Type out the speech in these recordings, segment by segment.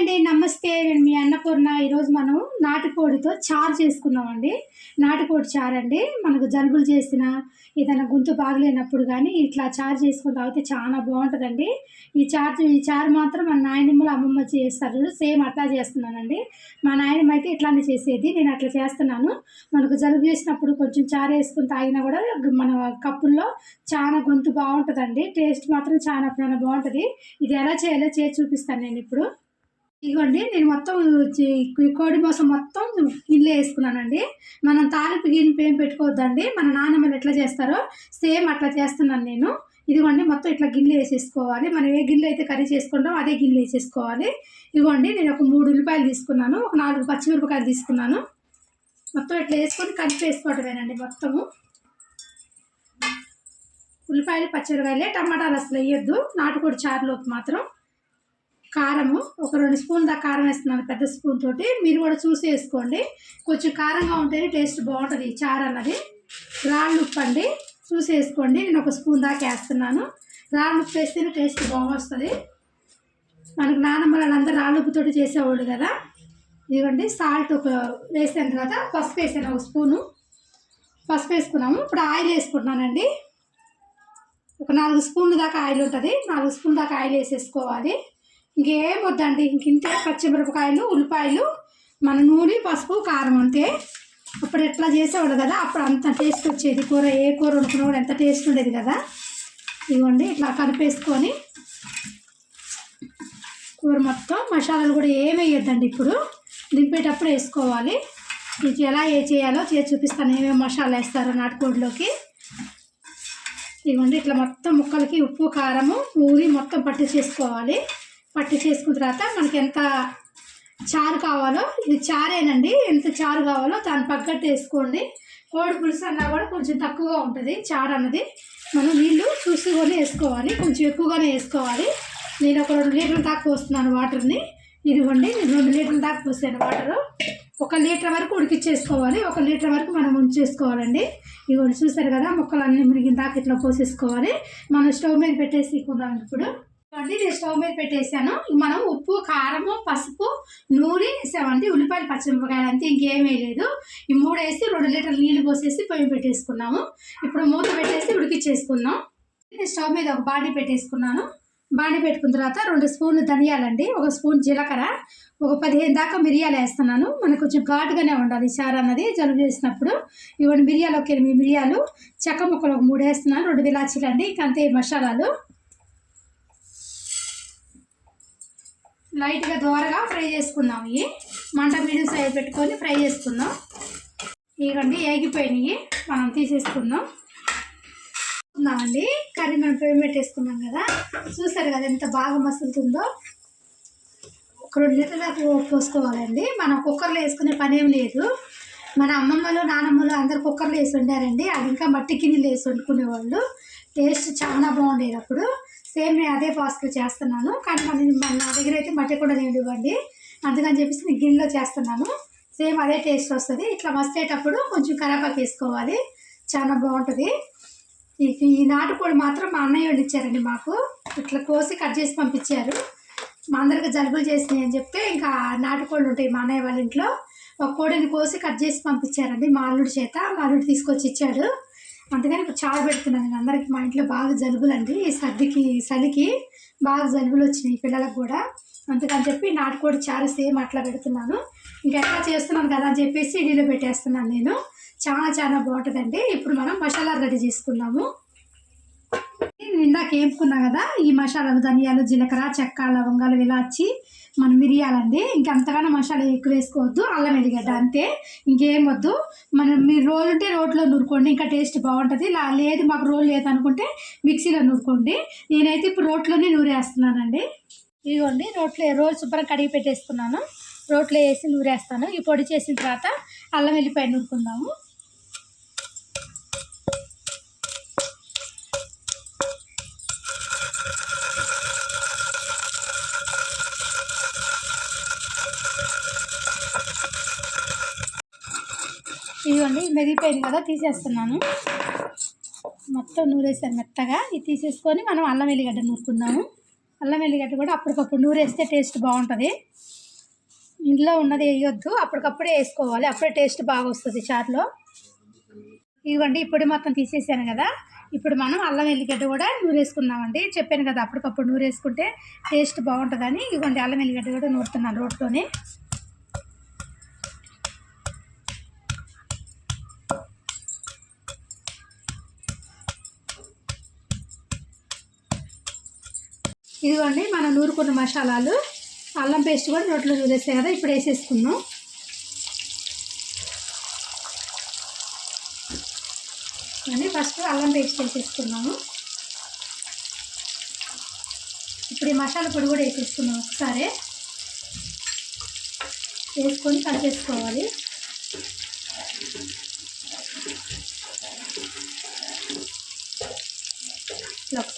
అండి నమస్తే నేను మీ అన్నపూర్ణ. ఈరోజు మనం నాటుకోడితో చారు చేసుకున్నామండి. నాటుకోడి చారు అండి మనకు జలుబులు చేసిన ఏదైనా గొంతు బాగలేనప్పుడు కానీ ఇట్లా చారు చేసుకుని తాగితే చాలా బాగుంటుందండి. ఈ చారు ఈ చారు మాత్రం మన నాయనమ్మలు అమ్మమ్మ చేస్తారు చూడు సేమ్ అట్లా చేస్తున్నానండి. మా నాయనమ్మ అయితే ఇట్లానే చేసేది నేను అట్లా చేస్తున్నాను. మనకు జలుబు చేసినప్పుడు కొంచెం చారు వేసుకుని తాగినా కూడా మన కప్పుల్లో చాలా గొంతు బాగుంటుందండి. టేస్ట్ మాత్రం చాలా చాలా బాగుంటుంది. ఇది ఎలా చేయాలో చేసి చూపిస్తాను నేను ఇప్పుడు. ఇదిగోండి నేను మొత్తం కోడి మాంసం మొత్తం గిన్నె వేసుకున్నానండి. మనం తాలింపు గిన్నె ఏం పెట్టుకోవద్దండి. మన నాన్నమ్మలు ఎట్లా చేస్తారో సేమ్ అట్లా చేస్తున్నాను నేను. ఇదిగోండి మొత్తం ఇట్లా గిన్నె వేసేసుకోవాలి. మనం ఏ గిన్నె అయితే కర్రీ చేసుకుంటామో అదే గిన్నె వేసేసుకోవాలి. ఇదిగోండి నేను ఒక మూడు ఉల్లిపాయలు తీసుకున్నాను. ఒక నాలుగు పచ్చిమిరపకాయలు తీసుకున్నాను. మొత్తం ఇట్లా వేసుకొని కలిపి వేసుకోవటమేనండి మొత్తము. ఉల్లిపాయలు పచ్చిమిరకాయలే టమాటాలు అసలు వేయొద్దు. నాటుకోడి చారులోకి మాత్రం. కారము ఒక రెండు స్పూన్ దాకా కారం వేస్తున్నాను పెద్ద స్పూన్ తోటి. మీరు కూడా చూసి వేసుకోండి. కొంచెం కారంగా ఉంటేనే టేస్ట్ బాగుంటుంది ఈ చారు అన్నది. రాళ్ళు ఉప్పు అండి చూసి వేసుకోండి. నేను ఒక స్పూన్ దాకా వేస్తున్నాను. రాళ్ళు ఉప్పు వేస్తేనే టేస్ట్ బాగొస్తుంది. మనకు నానమ్మ వాళ్ళందరూ రాళ్ళు ఉప్పుతోటి చేసేవాళ్ళు కదా. ఇదిగోండి సాల్ట్ ఒక వేసిన తర్వాత పసుపు వేసాను ఒక స్పూను. పసుపు వేసుకున్నాము. ఇప్పుడు ఆయిల్ వేసుకుంటున్నానండి. ఒక నాలుగు స్పూన్లు దాకా ఆయిల్ ఉంటుంది. నాలుగు స్పూన్ దాకా ఆయిల్ వేసేసుకోవాలి. ఇంకేం వద్దండి. ఇంక ఇంతే పచ్చిమిరపకాయలు ఉల్లిపాయలు మన నూనె పసుపు కారం అంతే. అప్పుడు ఎట్లా చేసేవాడు కదా అప్పుడు అంత టేస్ట్ వచ్చేది. కూర ఏ కూర వండుకున్నా కూడా ఎంత టేస్ట్ ఉండేది కదా. ఇదిగోండి ఇట్లా కలిపేసుకొని కూర మొత్తం మసాలాలు కూడా ఏమేయద్దండి ఇప్పుడు. దింపేటప్పుడు వేసుకోవాలి. మీకు ఎలా ఏ చేయాలో చేసి చూపిస్తాను. ఏమేమి మసాలా వేస్తారో నాటుకోడిలోకి. ఇవ్వండి ఇట్లా మొత్తం ముక్కలకి ఉప్పు కారము ఊరి మొత్తం పట్టి చేసుకోవాలి పట్టి చేసుకున్న తర్వాత మనకి ఎంత చారు కావాలో ఇది చారేనండి. ఎంత చారు కావాలో దాని పక్కట్టు వేసుకోండి. కోడి పులుసు అన్నా కూడా కొంచెం తక్కువగా ఉంటుంది చారు అన్నది. మనం నీళ్ళు చూసుకొని వేసుకోవాలి కొంచెం ఎక్కువగానే వేసుకోవాలి. నేను ఒక రెండు లీటర్ల దాకా పోస్తున్నాను వాటర్ని. ఇదిగోండి నేను రెండు లీటర్ల దాకా పోసాను వాటరు. ఒక లీటర్ వరకు ఉడికిచ్చేసుకోవాలి ఒక లీటర్ వరకు మనం ఉంచేసుకోవాలండి. ఇదిగోండి చూసారు కదా ముక్కలు అన్నీ మునిగిన దాకా ఇట్లా పోసేసుకోవాలి. మనం స్టవ్ మీద పెట్టేసి ఇప్పుడు అండి నేను స్టవ్ మీద పెట్టేసాను మనం ఉప్పు కారము పసుపు నూనె వేసామండి ఉల్లిపాయలు పచ్చిమిరపకాయలు అంతే ఇంకేమీ లేదు. ఈ మూడు వేసి రెండు లీటర్ల నీళ్ళు పోసేసి పొయ్యి పెట్టేసుకున్నాము. ఇప్పుడు మూత పెట్టేసి ఉడికిచ్చేసుకున్నాం నేను స్టవ్ మీద ఒక బాడీ పెట్టేసుకున్నాను. బాడీ పెట్టుకున్న తర్వాత రెండు స్పూన్లు ధనియాలండి ఒక స్పూన్ జీలకర్ర ఒక పదిహేను దాకా మిరియాలు వేస్తున్నాను. మనకు కొంచెం ఘాటుగానే ఉండాలి చారు అన్నది జలుబు చేసినప్పుడు. ఇవన్నీ మిరియాలు ఒక ఎనిమిది మిరియాలు చెక్క ముక్కలు ఒక మూడు వేస్తున్నాను రెండు విలాచీలు అండి ఇంక అంతే మసాలాలు. లైట్గా దోరగా ఫ్రై చేసుకుందాం. ఇవి మంట మీడియం సైజ్ పెట్టుకొని ఫ్రై చేసుకుందాం. ఇవ్వండి ఏగిపోయినాయి. మనం తీసేసుకుందాం. అండి కర్రీ మనం పేమెంట్ పెట్టేసుకున్నాం కదా. చూసారు కదా ఎంత బాగా మసులుతుందో? ఒక రెండు లీటర్ల పోసుకోవాలండి. మనం కుక్కర్లో వేసుకునే పని ఏం లేదు. మన అమ్మమ్మలు నానమ్మలు అందరు కుక్కర్లో వేసి వండారండి. అది ఇంకా మట్టి గిన్నెలు వేసి వండుకునేవాళ్ళు. టేస్ట్ చాలా బాగుండేది అప్పుడు. సేమ్ నేను అదే ప్రాసెస్లో చేస్తున్నాను. కానీ మన నా దగ్గర అయితే మట్టి కూడా నేను ఇవ్వండి. అందుకని చెప్పేసి నేను గిన్నెలో చేస్తున్నాను. సేమ్ అదే టేస్ట్ వస్తుంది. ఇట్లా వస్తేటప్పుడు కొంచెం కరేపాకు వేసుకోవాలి. చాలా బాగుంటుంది. ఈ ఈ నాటుకోడి మాత్రం మా అన్నయ్య వాళ్ళు ఇచ్చారండి మాకు. ఇట్లా కోసి కట్ చేసి పంపించారు. మా అందరికి జలుబులు చేసినాయి అని చెప్తే ఇంకా నాటుకోళ్ళు ఉంటాయి మా అన్నయ్య వాళ్ళ ఇంట్లో. ఒక కోడిని కోసి కట్ చేసి పంపించారండి మా అల్లుడి చేత. మా అల్లుడు తీసుకొచ్చి ఇచ్చాడు. అందుకని ఇప్పుడు పెడుతున్నాను. నేను అందరికీ మా ఇంట్లో బాగా జలుబులండి. ఈ సర్దికి చలికి బాగా జలుబులు వచ్చినాయి పిల్లలకు కూడా. అందుకని చెప్పి నాటుకోడి చారు సేమ్ అట్లా పెడుతున్నాను. ఇంకా ఎట్లా చేస్తున్నాను కదా అని చెప్పేసి ఇడీలో పెట్టేస్తున్నాను నేను. చాలా చాలా బాగుంటుందండి. ఇప్పుడు మనం మసాలా రెడీ చేసుకున్నాము ఇందాక వేపుకున్నాం కదా ఈ మసాలాలు ధనియాలు జీలకర్ర చెక్క లవంగాలు ఇలాచి మనం మిరియాలండి. ఇంకంతగానో మసాలా ఎక్కువ వేసుకోవద్దు అల్లం ఎల్లిగడ్డ అంతే. ఇంకేం వద్దు. మనం మీరు రోల్ ఉంటే రోట్లో నూరుకోండి ఇంకా టేస్ట్ బాగుంటుంది. లేదు మాకు రోల్ లేదనుకుంటే మిక్సీలో నూరుకోండి. నేనైతే ఇప్పుడు రోట్లోనే నూరేస్తున్నానండి. ఇదిగోండి రోట్లో రోల్ శుభ్రం కడిగి పెట్టేసుకున్నాను. రోట్లో వేసి నూరేస్తాను. ఈ పొడి చేసిన తర్వాత అల్లం వెళ్ళిపోయి నూరుకుందాము. ఇదిగోండి మెదిగిపోయింది కదా తీసేస్తున్నాను. మొత్తం నూరేసాను మెత్తగా. ఇది తీసేసుకొని మనం అల్లం వెల్లిగడ్డ నూరుకుందాము. అల్లం వెల్లిగడ్డ కూడా అప్పటికప్పుడు నూరేస్తే టేస్ట్ బాగుంటుంది. ఇంట్లో ఉన్నది వేయొద్దు అప్పటికప్పుడే వేసుకోవాలి. అప్పుడే టేస్ట్ బాగా వస్తుంది చారులో ఇవ్వండి ఇప్పుడు మొత్తం తీసేసాను కదా. ఇప్పుడు మనం అల్లం వెల్లిగడ్డ కూడా నూరేసుకుందామండి. చెప్పాను కదా అప్పటికప్పుడు నూరేసుకుంటే టేస్ట్ బాగుంటుందని. ఇవ్వండి అల్లం వెల్లిగడ్డ కూడా నూరుతున్నాను రోట్లోనే. ఇదిగోండి మనం నూరుకున్న మసాలాలు. అల్లం పేస్ట్ కూడా రోట్లో నూరేస్తాయి కదా ఇప్పుడు వేసేసుకున్నాం. అని ఫస్ట్ అల్లం పేస్ట్ వేసేసుకున్నాము. ఇప్పుడు ఈ మసాలా పొడి కూడా వేసేసుకున్నాం ఒకసారి. వేసుకొని కట్ చేసుకోవాలి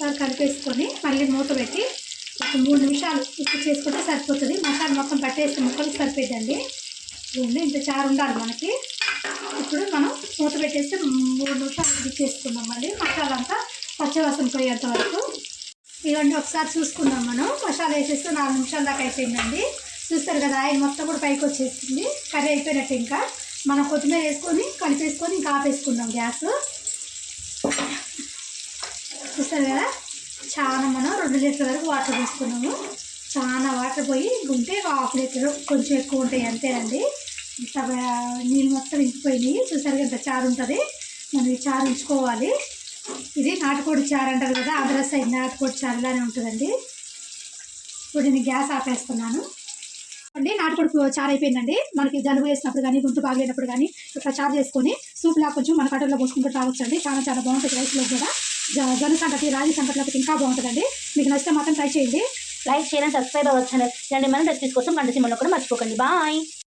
ఒకసారి కలిపేసుకొని మళ్ళీ మూత పెట్టి ఒక మూడు నిమిషాలు ఉప్పు చేసుకుంటే సరిపోతుంది. మసాలా మొత్తం పట్టేస్తే ముక్కలు సరిపోయిందండి ఇదిగోండి ఇంత చారు ఉండాలి మనకి. ఇప్పుడు మనం మూత పెట్టేస్తే మూడు నిమిషాలు ఇచ్చేసుకుందాం మళ్ళీ. మసాలా అంతా పచ్చవాసన పోయేంత వరకు. ఇవన్నీ ఒకసారి చూసుకుందాం మనం. మసాలా వేసేస్తే నాలుగు నిమిషాల దాకా అయిపోయిందండి. చూస్తారు కదా ఆయిల్ మొత్తం కూడా పైకి వచ్చేసింది. కర్రీ అయిపోయినట్టు ఇంకా. మనం కొత్తిమీర వేసుకొని కలిపేసుకొని ఇంకా ఆపేసుకుందాం గ్యాస్. చూస్తారు కదా? చాలా మనం రెండు లీటర్ల వరకు వాటర్ తీసుకున్నాము. చాలా వాటర్ పోయి ఉంటే హాఫ్ లీటర్ కొంచెం ఎక్కువ ఉంటాయి అంతేనండి ఇంత నీళ్ళు మొత్తం ఇంకిపోయినాయి. చూసారు కదా ఇంత చారు ఉంటుంది? మనం ఈ చారు ఉంచుకోవాలి. ఇది నాటుకోడి చారు అంటారు కదా ఆంధ్ర సైడ్ నాటుకోడి చారు లానే ఉంటుందండి. ఇప్పుడు నేను గ్యాస్ ఆపేస్తున్నాను. అండి నాటుకోడి చారు అయిపోయిందండి. మనకి జలుబు వేసినప్పుడు కానీ గుంటు బాగలేనప్పుడు కానీ ఇట్లా చారు చేసుకొని సూప్ లా కొంచెం మన కట్టల్లో పోసుకుంటూ తాగొచ్చండి. చాలా చాలా బాగుంటుంది రైస్లో కూడా. జొన్న సంగతి రాగి సంగతిలోకి ఇంకా బాగుంటుందండి. మీకు నచ్చితే మాత్రం ట్రై చేయండి. లైక్ షేర్ అండ్ సబ్స్క్రైబ్ అవ్వచ్చు అండి. ఇలాంటి మన రెసిపీస్ కోసం గంట సిమ్మలో కూడా మర్చిపోకండి. బాయ్.